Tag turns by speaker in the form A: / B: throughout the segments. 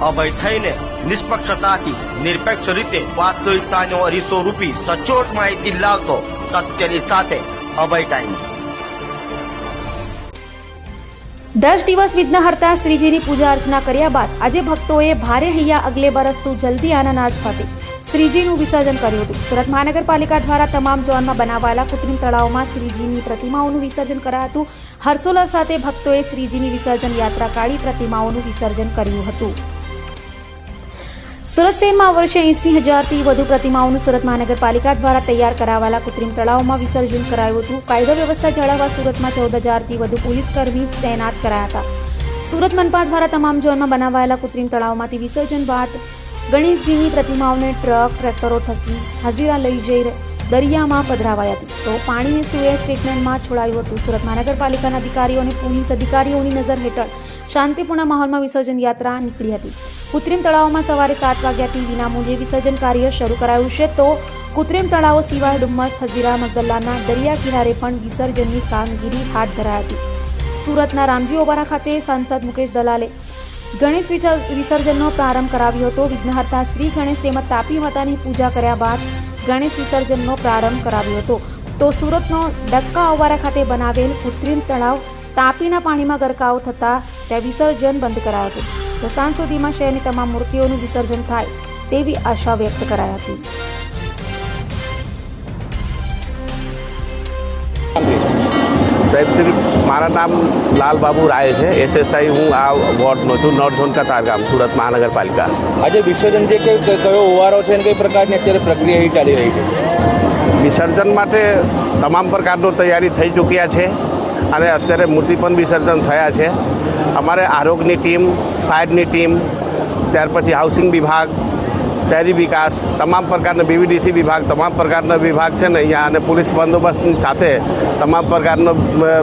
A: અભય થઈને નિષ્પક્ષતાથી નિરપેક્ષ રીતે વાસ્તવિકતાનો અરીસો રૂપી સચોટ માહિતી લાવતો સત્યની સાથે અભય ટાઈમ્સ.
B: દસ દિવસ વિઘ્નહર્તા શ્રીજીની પૂજા અર્ચના કર્યા બાદ આજે ભક્તોએ ભારે હૈયા અગલે બરસતું જલ્દી આનાનાદ સાથે શ્રીજીનું વિસર્જન કર્યું હતું. સુરત મહાનગરપાલિકા દ્વારા તમામ ઝોનમાં બનાવાયેલા કૃત્રિમ તળાવમાં શ્રીજીની પ્રતિમાઓનું વિસર્જન કરાયું હતું હર્ષોલ્લાસ સાથે ભક્તોએ શ્રીજીની વિસર્જન યાત્રા કાઢી પ્રતિમાઓનું વિસર્જન કર્યું હતું. સુરત શહેરમાં વર્ષે એસી હજારથી વધુ પ્રતિમાઓનું સુરત મહાનગરપાલિકા દ્વારા તૈયાર કરાવાલા કૃત્રિમ તળાવમાં વિસર્જન કરાયું હતું. કાયદો વ્યવસ્થા જાળવવા સુરતમાં ચૌદ હજારથી વધુ પોલીસ કર્મી તૈનાત કરાયા હતા. સુરત મનપા દ્વારા તમામ ઝોનમાં બનાવાયેલા કૃત્રિમ તળાવમાંથી વિસર્જન બાદ ગણેશજીની પ્રતિમાઓને ટ્રક, ટ્રેક્ટરો થકી હાજીરા લઈ જઈ દરિયામાં પધરાવાઈ હતી. તો પાણીને સુએજ ટ્રીટમેન્ટમાં છોડાયું હતું. સુરત મહાનગરપાલિકાના અધિકારીઓ અને પોલીસ અધિકારીઓની નજર હેઠળ શાંતિપૂર્ણ માહોલમાં વિસર્જન યાત્રા નીકળી હતી. કૃત્રિમ તળાવમાં સવારે સાત વાગ્યાથી વિનામૂલ્યે વિસર્જન કાર્ય શરૂ કરાયું છે. તો કૃત્રિમ તળાવો સિવાય ડુમ્મસ હજીરા મગદલ્લાના દરિયા કિનારે પણ વિસર્જનની કામગીરી હાથ ધરાઈ હતી. સુરતના રામજી ઓબારા ખાતે સાંસદ મુકેશ દલાલે ગણેશ વિસર્જનનો પ્રારંભ કરાવ્યો હતો. વિઘ્નહર્તા શ્રી ગણેશ તેમજ તાપી માતાની પૂજા કર્યા બાદ ગણેશ વિસર્જનનો પ્રારંભ કરાવ્યો હતો. તો સુરતનો ડક્કા ઓવારા ખાતે બનાવેલ કૃત્રિમ તળાવ તાપીના પાણીમાં ગરકાવ થતાં ત્યાં વિસર્જન બંધ કરાયું હતું. તો સાંજ સુધીમાં શહેરની તમામ મૂર્તિઓનું વિસર્જન થાય તેવી આશા વ્યક્ત કરાઈ હતી.
C: સાહેબ મારા નામ લાલબાબુ રાય છે. એસએસઆઈ હું આ વોર્ડનો છું નોર્થ ઝોન કતારગામ સુરત મહાનગરપાલિકા.
D: આજે વિસર્જન જે કયો ઓવારો છે અને કઈ પ્રકારની અત્યારે પ્રક્રિયા એ ચાલી રહી છે?
C: વિસર્જન માટે તમામ પ્રકારનો તૈયારી થઈ ચૂક્યા છે. અને અત્યારે મૂર્તિ પણ વિસર્જન થયા છે. અમારે આરોગ્યની ટીમ, ફાયરની ટીમ, ત્યાર પછી હાઉસિંગ વિભાગ શહેરી વિકાસ, તમામ પ્રકારના બીવીડીસી વિભાગ, તમામ પ્રકારના વિભાગ છે ને અહીંયા અને પોલીસ બંદોબસ્તની સાથે તમામ પ્રકારનો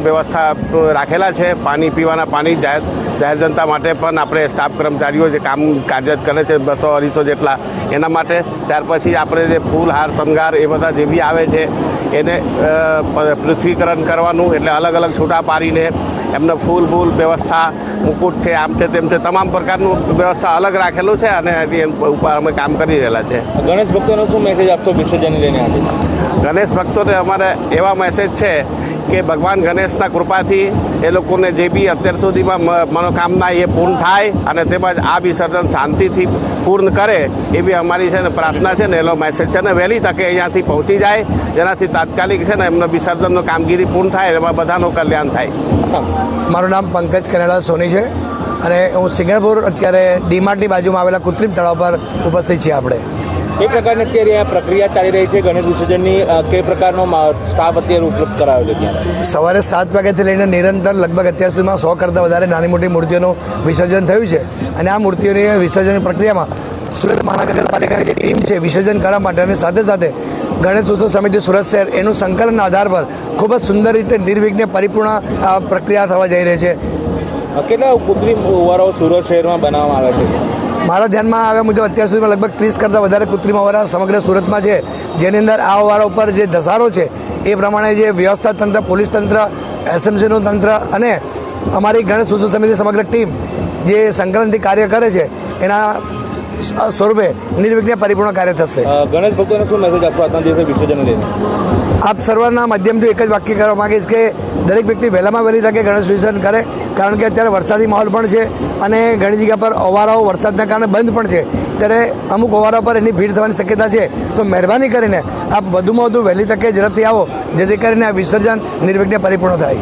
C: વ્યવસ્થા રાખેલા છે. પાણી પીવાના પાણી, જાહેર જાહેર જનતા માટે પણ આપણે સ્ટાફ કર્મચારીઓ જે કામ કાર્યરત કરે છે, બસો અઢીસો જેટલા, એના માટે. ત્યાર પછી આપણે જે ફૂલ, હાર, શણગાર એ બધા જે બી આવે છે, એને પૃથ્વીકરણ કરવાનું, એટલે અલગ અલગ છૂટા પાડીને એમને ફૂલ ફૂલ વ્યવસ્થા મુકુટ છે આમ છે તેમ છે તમામ પ્રકારનું વ્યવસ્થા અલગ રાખેલું છે અને એની ઉપર અમે કામ કરી રહેલા છે.
D: ગણેશ ભક્તોનો શું મેસેજ આપશો વિસર્જન લઈને આજે?
C: ગણેશ ભક્તોને અમારે એવા મેસેજ છે કે ભગવાન ગણેશના કૃપાથી એ લોકોને જે બી અત્યાર સુધીમાં મનોકામના એ પૂર્ણ થાય અને તેમજ આ વિસર્જન શાંતિથી પૂર્ણ કરે એવી અમારી છે ને પ્રાર્થના છે ને એનો મેસેજ છે ને વહેલી તકે અહીંયાથી પહોંચી જાય. જેનાથી તાત્કાલિક છે ને એમનો વિસર્જનનો કામગીરી પૂર્ણ થાય એમાં બધાનું કલ્યાણ થાય.
E: મારું નામ પંકજ કનેડા સોની છે અને હું સિંગાપુર અત્યારે ડીમાર્ટની બાજુમાં આવેલા કૃત્રિમ તળાવ પર ઉપસ્થિત છીએ આપણે.
D: કઈ પ્રકારની અત્યારે આ પ્રક્રિયા ચાલી રહી છે? ગણેશ વિસર્જનની કઈ પ્રકારનો સ્ટાફ અત્યારે ઉપલબ્ધ કરાયો છે? ત્યાં
E: સવારે સાત વાગ્યાથી લઈને નિરંતર લગભગ અત્યાર સુધીમાં સો કરતાં વધારે નાની મોટી મૂર્તિઓનું વિસર્જન થયું છે. અને આ મૂર્તિઓની વિસર્જન પ્રક્રિયામાં સુરત મહાનગરપાલિકાની જે ટીમ છે વિસર્જન કરવા માટે અને સાથે સાથે ગણેશ ઉત્સવ સમિતિ સુરત શહેર એનું સંકલનના આધાર પર ખૂબ જ સુંદર રીતે નિર્વિઘ્ને પરિપૂર્ણ પ્રક્રિયા થવા જઈ રહી છે.
D: કેટલા કૃત્રિમ ઓવારો સુરત શહેરમાં બનાવવામાં આવે છે?
E: મારા ધ્યાનમાં આવ્યા મુજબ અત્યાર સુધીમાં લગભગ ત્રીસ કરતાં વધારે કૃત્રિમ અવારા સમગ્ર સુરતમાં છે, જેની અંદર આ અવારા ઉપર જે ધસારો છે, એ પ્રમાણે જે વ્યવસ્થા તંત્ર, પોલીસ તંત્ર, એસએમસીનું તંત્ર અને અમારી ગણેશ ઉત્સવ સમિતિ સમગ્ર ટીમ જે સંકલનથી કાર્ય કરે છે, એના સ્વરૂપે નિર્વિઘ્ને પરિપૂર્ણ કાર્ય થશે.
D: ગણેશ ભક્તોને શું મેસેજ આપવા આજના દિવસે વિસર્જન લઈને.
E: આપ સર્વના માધ્યમથી એક જ વાક્ય કરવા માંગીશ કે દરેક વ્યક્તિ વહેલામાં વહેલી તકે ગણેશ વિસર્જન કરે કારણ કે અત્યારે વરસાદી માહોલ પણ છે અને ઘણી જગ્યા પર ઓવારાઓ વરસાદના કારણે બંધ પણ છે. ત્યારે અમુક ઓવારા પર એની ભીડ થવાની શક્યતા છે. તો મહેરબાની કરીને આપ વધુમાં વધુ વહેલી તકે ઝડપથી આવો જેથી કરીને આ વિસર્જન નિર્વિઘ્ને પરિપૂર્ણ થાય.